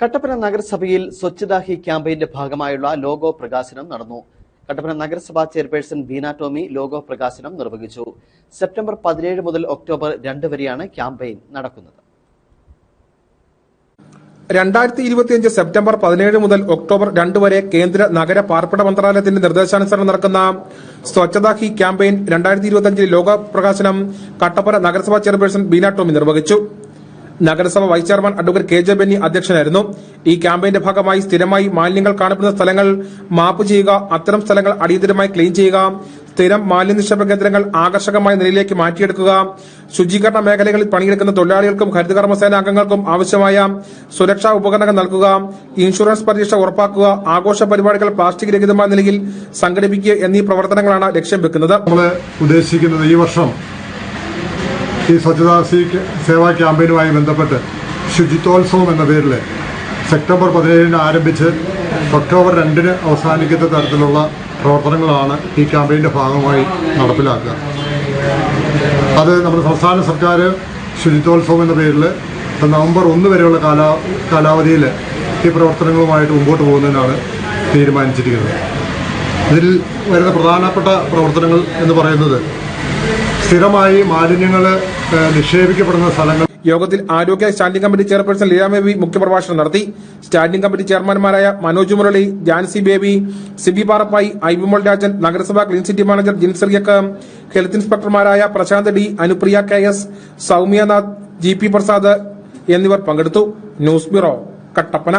കട്ടപ്പന നഗരസഭയിൽ സ്വച്ഛതാ ഹി ക്യാമ്പയിന്റെ ഭാഗമായുള്ള ലോഗോ പ്രകാശനം നടന്നു. കട്ടപ്പന നഗരസഭാ ചെയർപേഴ്സൺ ബീന ടോമി ലോഗോ പ്രകാശനം നിർവഹിച്ചു. സെപ്റ്റംബർ പതിനേഴ് മുതൽ ഒക്ടോബർ രണ്ട് വരെയാണ് ക്യാമ്പയിൻ നടക്കുന്നത്. രണ്ടായിരത്തി ഇരുപത്തിയഞ്ച് സെപ്റ്റംബർ പതിനേഴ് മുതൽ ഒക്ടോബർ രണ്ട് വരെ കേന്ദ്ര നഗര പാർപ്പിട മന്ത്രാലയത്തിന്റെ നിർദ്ദേശാനുസരണം നടക്കുന്ന സ്വച്ഛതാ ഹി ക്യാമ്പയിൻ രണ്ടായിരത്തി ഇരുപത്തിയഞ്ചിൽ ലോക പ്രകാശനം കട്ടപ്പന നഗരസഭാ ചെയർപേഴ്സൺ ബീന ടോമി നിർവഹിച്ചു. നഗരസഭ vice chairman advocate K J Benny അധ്യക്ഷനായിരുന്നു. ഈ ക്യാമ്പയിന്റെ ഭാഗമായി സ്ഥിരമായി മാലിന്യങ്ങൾ കാണപ്പെടുന്ന സ്ഥലങ്ങൾ മാപ്പ് ചെയ്യുക അത്തരം സ്ഥലങ്ങൾ അടിയന്തരമായി ക്ലീൻ ചെയ്യുക സ്ഥിരം മാലിന്യ നിക്ഷേപ കേന്ദ്രങ്ങൾ ആകർഷകമായ നിലയിലേക്ക് മാറ്റിയെടുക്കുക ശുചീകരണ മേഖലകളിൽ പണിയെടുക്കുന്ന തൊഴിലാളികൾക്കും ഹരിതകർമ്മസേന അംഗങ്ങൾക്കും ആവശ്യമായ സുരക്ഷാ ഉപകരണങ്ങൾ നൽകുക ഇൻഷുറൻസ് പരീക്ഷ ഉറപ്പാക്കുക ആഘോഷ പരിപാടികൾ പ്ലാസ്റ്റിക് രഹിതമായ നിലയിൽ സംഘടിപ്പിക്കുക എന്നീ പ്രവർത്തനങ്ങളാണ് ലക്ഷ്യം വെക്കുന്നത്. ഉദ്ദേശിക്കുന്നത് ഈ വർഷം ഈ സ്വച്ഛതാ സേവാ ക്യാമ്പയിനുമായി ബന്ധപ്പെട്ട് ശുചിത്വോത്സവം എന്ന പേരിൽ സെപ്റ്റംബർ പതിനേഴിന് ആരംഭിച്ച് ഒക്ടോബർ രണ്ടിന് അവസാനിക്കുന്ന തരത്തിലുള്ള പ്രവർത്തനങ്ങളാണ് ഈ ക്യാമ്പയിന്റെ ഭാഗമായി നടപ്പിലാക്കുക. അത് നമ്മുടെ സംസ്ഥാന സർക്കാർ ശുചിത്വോത്സവം എന്ന പേരിൽ നവംബർ ഒന്ന് വരെയുള്ള കാലാ കാലാവധിയിൽ ഈ പ്രവർത്തനങ്ങളുമായിട്ട് മുമ്പോട്ട് പോകുന്നതിനാണ് തീരുമാനിച്ചിരിക്കുന്നത്. ഇതിൽ വരുന്ന പ്രധാനപ്പെട്ട പ്രവർത്തനങ്ങൾ എന്ന് പറയുന്നത് സ്ഥിരമായി മാലിന്യങ്ങൾ നിക്ഷേപിക്കപ്പെടുന്ന സ്ഥലങ്ങൾ. യോഗത്തിൽ ആരോഗ്യ സ്റ്റാൻഡിംഗ് കമ്മിറ്റി ചെയർപേഴ്സൺ ലീലാബേബി മുഖ്യപ്രഭാഷണം നടത്തി. സ്റ്റാൻഡിംഗ് കമ്മിറ്റി ചെയർമാൻമാരായ മനോജ് മുരളി ജാൻസി ബേബി സിബി പാറപ്പായി ഐബിമോൾ രാജൻ നഗരസഭാ ക്ലീൻ സിറ്റി മാനേജർ ജിൻസറിയക്ക് health ഇൻസ്പെക്ടർമാരായ Prasanth D Anupriya K S Soumyanath G P Prasad എന്നിവർ പങ്കെടുത്തു. News bureau Kattappana.